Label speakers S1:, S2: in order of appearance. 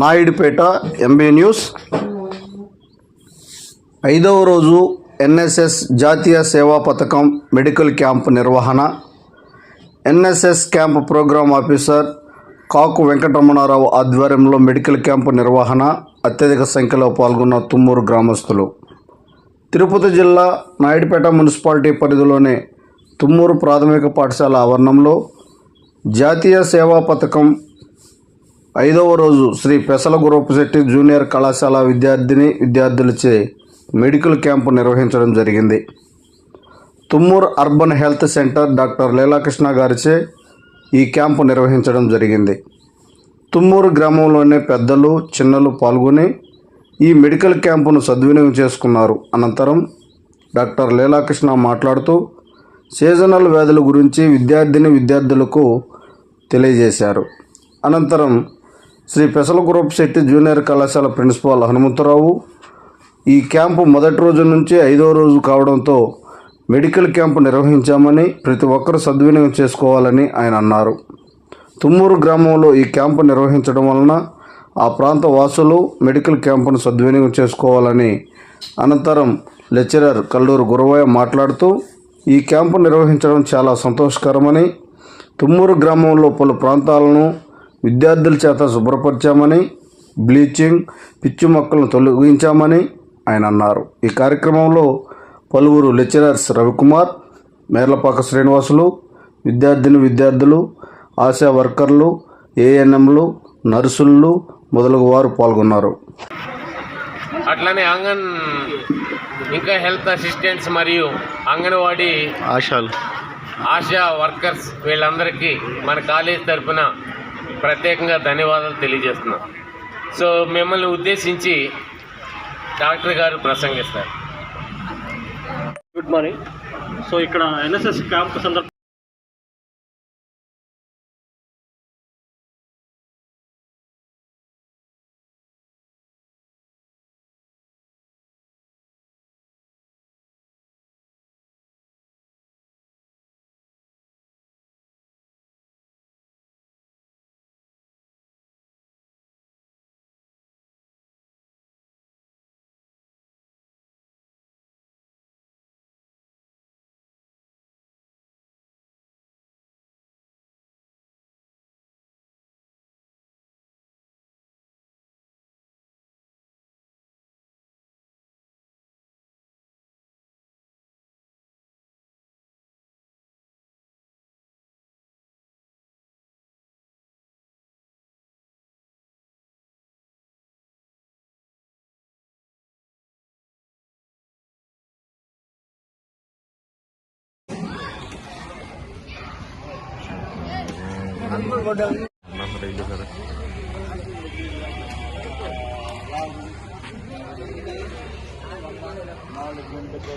S1: Naidupeta MB news. ఐదవ రోజు NSS జాతీయ సేవా పథకం మెడికల్ క్యాంప్ నిర్వహణ. NSS camp program officer Kaku Venkataramana Rao ఆధ్వర్యంలో మెడికల్ క్యాంపు నిర్వహణ అత్యధిక సంఖ్యలో పాల్గొన్న తుమ్మూరు గ్రామస్తులు. తిరుపతి జిల్లా నాయుడుపేట మున్సిపాలిటీ పరిధిలోని తుమ్మూరు ప్రాథమిక పాఠశాల ఆవరణంలో జాతీయ సేవా పథకం ఐదవ రోజు శ్రీ పెసల గురప్పశెట్టి జూనియర్ కళాశాల విద్యార్థిని విద్యార్థులచే మెడికల్ క్యాంపు నిర్వహించడం జరిగింది. Tummur urban health centre doctor Leelakrishna గారిచే ఈ క్యాంపు నిర్వహించడం జరిగింది. తుమ్మూరు గ్రామంలోనే పెద్దలు చిన్నలు పాల్గొని ఈ మెడికల్ క్యాంపును సద్వినియోగం చేసుకున్నారు. అనంతరం డాక్టర్ లీలాకృష్ణ మాట్లాడుతూ సీజనల్ వ్యాధుల గురించి విద్యార్థిని విద్యార్థులకు తెలియజేశారు. అనంతరం శ్రీ పెసల గ్రూప్ శక్తి జూనియర్ కళాశాల ప్రిన్సిపాల్ హనుమంతరావు. ఈ క్యాంపు మొదటి రోజు నుంచి ఐదో రోజు కావడంతో మెడికల్ క్యాంపు నిర్వహించామని ప్రతి ఒక్కరూ సద్వినియోగం చేసుకోవాలని ఆయన అన్నారు. తుమ్మూరు గ్రామంలో ఈ క్యాంపు నిర్వహించడం వలన ఆ ప్రాంత వాసులు మెడికల్ క్యాంపును సద్వినియోగం చేసుకోవాలని అనంతరం లెక్చరర్ కల్లూరు గురవయ్య మాట్లాడుతూ ఈ క్యాంపు నిర్వహించడం చాలా సంతోషకరమని తుమ్మూరు గ్రామంలో పలు ప్రాంతాలను విద్యార్థుల చేత శుభ్రపరిచామని బ్లీచింగ్ పిచ్చి మొక్కలను తొలగించామని ఆయన అన్నారు. ఈ కార్యక్రమంలో పలువురు లెక్చరర్స్ రవికుమార్ మేర్లపాక శ్రీనివాసులు విద్యార్థిని విద్యార్థులు ఆశా వర్కర్లు ఏఎన్ఎంలు నర్సులు మొదలగు వారు పాల్గొన్నారు.
S2: అట్లనే అంగన్ ఇంకా హెల్త్ అసిస్టెంట్స్ మరియు అంగన్వాడీ
S1: ఆశాలు.
S2: ఆశా వర్కర్స్ వీళ్ళందరికీ మన కాలేజ్ తరఫున ప్రత్యేకంగా ధన్యవాదాలు తెలియజేస్తున్నాం సో మిమ్మల్ని ఉద్దేశించి డాక్టర్ గారు ప్రసంగిస్తారు.
S3: గుడ్ మార్నింగ్ సో ఇక్కడ ఎన్ఎస్ఎస్ క్యాంప్ సందర్భంగా నాలుగు గంటల